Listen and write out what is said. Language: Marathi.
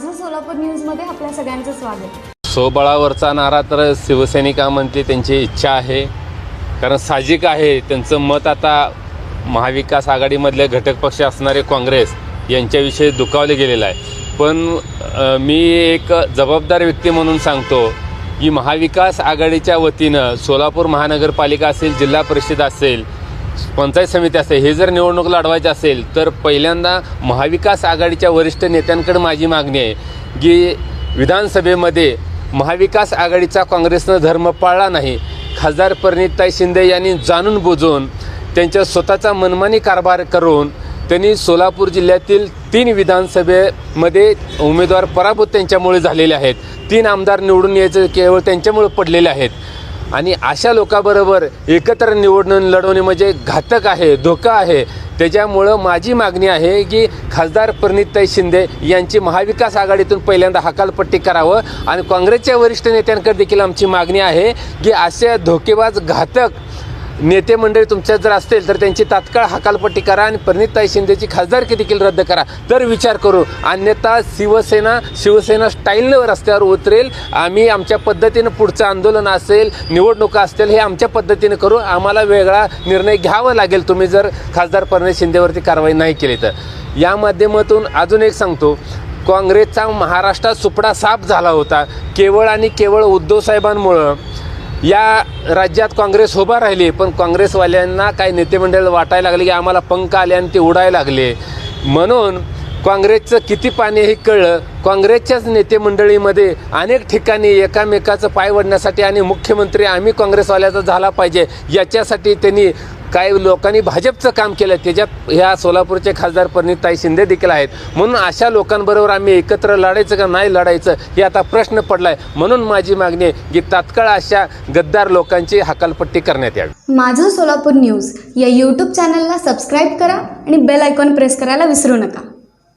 माझं सोलापूर न्यूजमध्ये आपल्या सगळ्यांचं स्वागत. स्वबळावरचा नारा तर शिवसैनिकामध्ये त्यांची इच्छा आहे. कारण साहजिक आहे त्यांचं मत आता महाविकास आघाडीमधले घटक पक्ष असणारे काँग्रेस यांच्याविषयी दुखावले गेलेलं आहे. पण मी एक जबाबदार व्यक्ती म्हणून सांगतो की महाविकास आघाडीच्या वतीनं सोलापूर महानगरपालिका असेल जिल्हा परिषद असेल पंचायत समिती असेल हे जर निवडणूक लढवायची असेल तर पहिल्यांदा महाविकास आघाडीच्या वरिष्ठ नेत्यांकडे माझी मागणी आहे की विधानसभेमध्ये महाविकास आघाडीचा काँग्रेसनं धर्म पाळला नाही. खासदार परिणितताई शिंदे यांनी जाणून बुजून त्यांच्या स्वतःचा मनमानी कारभार करून त्यांनी सोलापूर जिल्ह्यातील तीन विधानसभेमध्ये उमेदवार पराभूत त्यांच्यामुळे झालेले आहेत. तीन आमदार निवडून यायचं केवळ त्यांच्यामुळे पडलेले आहेत. आणि अशा लोकाबरोबर एकत्र निवडणूक लढवणे म्हणजे घातक आहे धोका आहे. त्याच्यामुळं माझी मागणी आहे की खासदार प्रणितताई शिंदे यांची महाविकास आघाडीतून पहिल्यांदा हकालपट्टी करावं आणि काँग्रेसच्या वरिष्ठ नेत्यांकडे देखील आमची मागणी आहे की असे धोकेबाज घातक नेते मंडळी तुमच्यात जर असतील तर त्यांची तात्काळ हकालपट्टी करा आणि प्रणितताई शिंदेची खासदारकी देखील रद्द करा. तर विचार करू. अन्यथा शिवसेना शिवसेना स्टाईलनं रस्त्यावर उतरेल. आम्ही आमच्या पद्धतीनं पुढचं आंदोलन असेल निवडणुका असतील हे आमच्या पद्धतीनं करू. आम्हाला वेगळा निर्णय घ्यावा लागेल. तुम्ही जर खासदार प्रणित शिंदेवरती कारवाई नाही केली तर. या माध्यमातून अजून एक सांगतो. काँग्रेसचा महाराष्ट्रात सुपडा साफ झाला होता. केवळ आणि केवळ उद्धव साहेबांमुळं या राज्यात काँग्रेस उभा राहिली पण काँग्रेसवाल्यांना काही नेतेमंडळ वाटायला लागले की आम्हाला पंख आले आणि ते उडायला लागले. म्हणून काँग्रेसचं किती पाणी हे कळलं? काँग्रेसच्याच नेतेमंडळीमध्ये अनेक ठिकाणी एकामेकाचं पाय वडण्यासाठी आणि मुख्यमंत्री आम्ही काँग्रेसवाल्याचा झाला पाहिजे याच्यासाठी त्यांनी काही लोकांनी भाजपचं काम केलं त्याच्यात ह्या सोलापूरचे खासदार परिणितताई शिंदे देखील आहेत. म्हणून अशा लोकांबरोबर आम्ही एकत्र लढायचं का नाही लढायचं हे आता प्रश्न पडलाय. म्हणून माझी मागणी आहे की तात्काळ अशा गद्दार लोकांची हकालपट्टी करण्यात यावी. माझं सोलापूर न्यूज या यूट्यूब चॅनलला सबस्क्राईब करा आणि बेल आयकॉन प्रेस करायला विसरू नका.